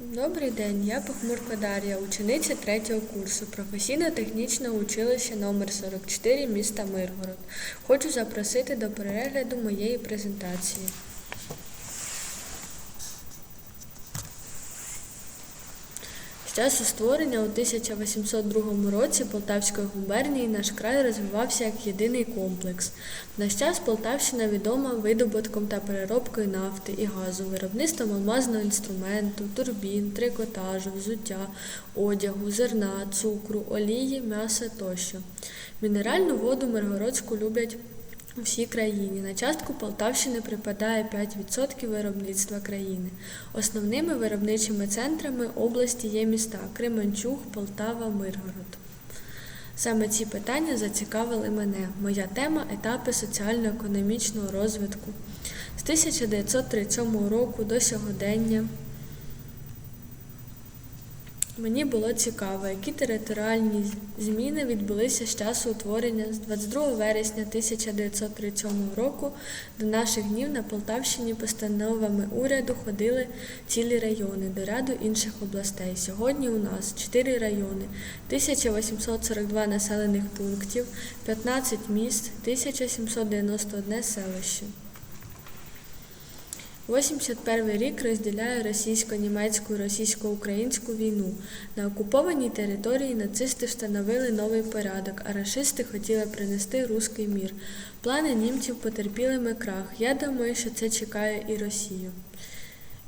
Добрий день, я Похмурка Дар'я, учениця третього курсу професійно-технічного училища номер 44 міста Миргород. Хочу запросити до перегляду моєї презентації. Часу створення у 1802 році Полтавської губернії наш край розвивався як єдиний комплекс. В наш час Полтавщина відома видобутком та переробкою нафти і газу, виробництвом алмазного інструменту, турбін, трикотажу, взуття, одягу, зерна, цукру, олії, м'яса тощо. Мінеральну воду миргородську люблять у всій країні. На частку Полтавщини припадає 5% виробництва країни. Основними виробничими центрами області є міста Кременчуг, Полтава, Миргород. Саме ці питання зацікавили мене. Моя тема етапи соціально-економічного розвитку. З 1937 року до сьогодення Мені було цікаво, які територіальні зміни відбулися з часу утворення з 22 вересня 1937 року до наших днів на Полтавщині постановами уряду ходили цілі райони до ряду інших областей. Сьогодні у нас 4 райони, 1842 населених пунктів, 15 міст, 1791 селище. 81 рік розділяє російсько-німецьку російсько-українську війну. На окупованій території нацисти встановили новий порядок, а рашисти хотіли принести руський мір. Плани німців потерпіли крах. Я думаю, що це чекає і Росію.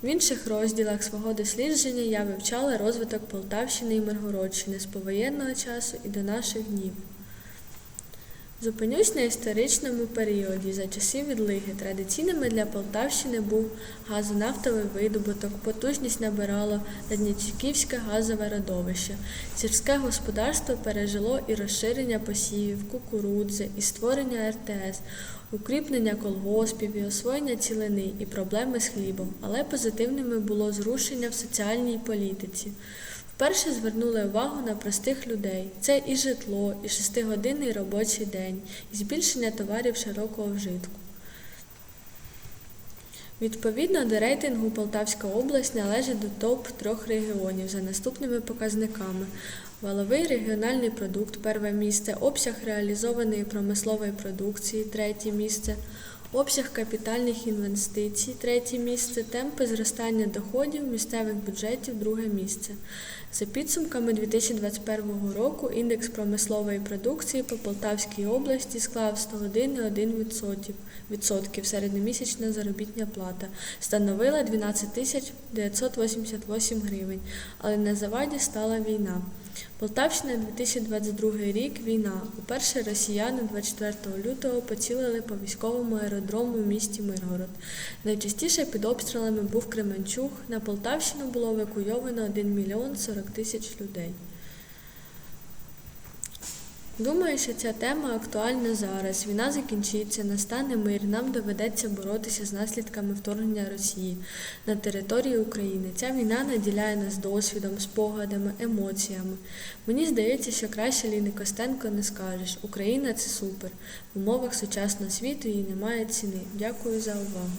В інших розділах свого дослідження я вивчала розвиток Полтавщини і Миргородщини з повоєнного часу і до наших днів. Зупинюсь на історичному періоді. За часів відлиги традиційними для Полтавщини був газонафтовий видобуток, потужність набирало Наднічківське газове родовище. Сільське господарство пережило і розширення посівів, кукурудзи, і створення РТС, укріплення колгоспів і освоєння цілини і проблеми з хлібом, але позитивними було зрушення в соціальній політиці. Вперше звернули увагу на простих людей. Це і житло, і шестигодинний робочий день, і збільшення товарів широкого вжитку. Відповідно до рейтингу Полтавська область належить до топ трьох регіонів за наступними показниками. Валовий регіональний продукт перше місце, обсяг реалізованої промислової продукції третє місце, обсяг капітальних інвестицій третє місце, темпи зростання доходів місцевих бюджетів друге місце. За підсумками 2021 року індекс промислової продукції по Полтавській області склав 101,1%. Відсотків середньомісячна заробітня плата становила 12 тисяч 988 гривень, але на заваді стала війна. Полтавщина 2022 рік війна. Уперше росіяни 24 лютого поцілили по військовому аеродрому в місті Миргород. Найчастіше під обстрілами був Кременчуг. На Полтавщину було евакуйовано 1 мільйон 40 тисяч людей. Думаю, що ця тема актуальна зараз. Війна закінчиться, настане мир. Нам доведеться боротися з наслідками вторгнення Росії на територію України. Ця війна наділяє нас досвідом, спогадами, емоціями. Мені здається, що краще Ліни Костенко не скажеш. Україна це супер. В умовах сучасного світу їй немає ціни. Дякую за увагу.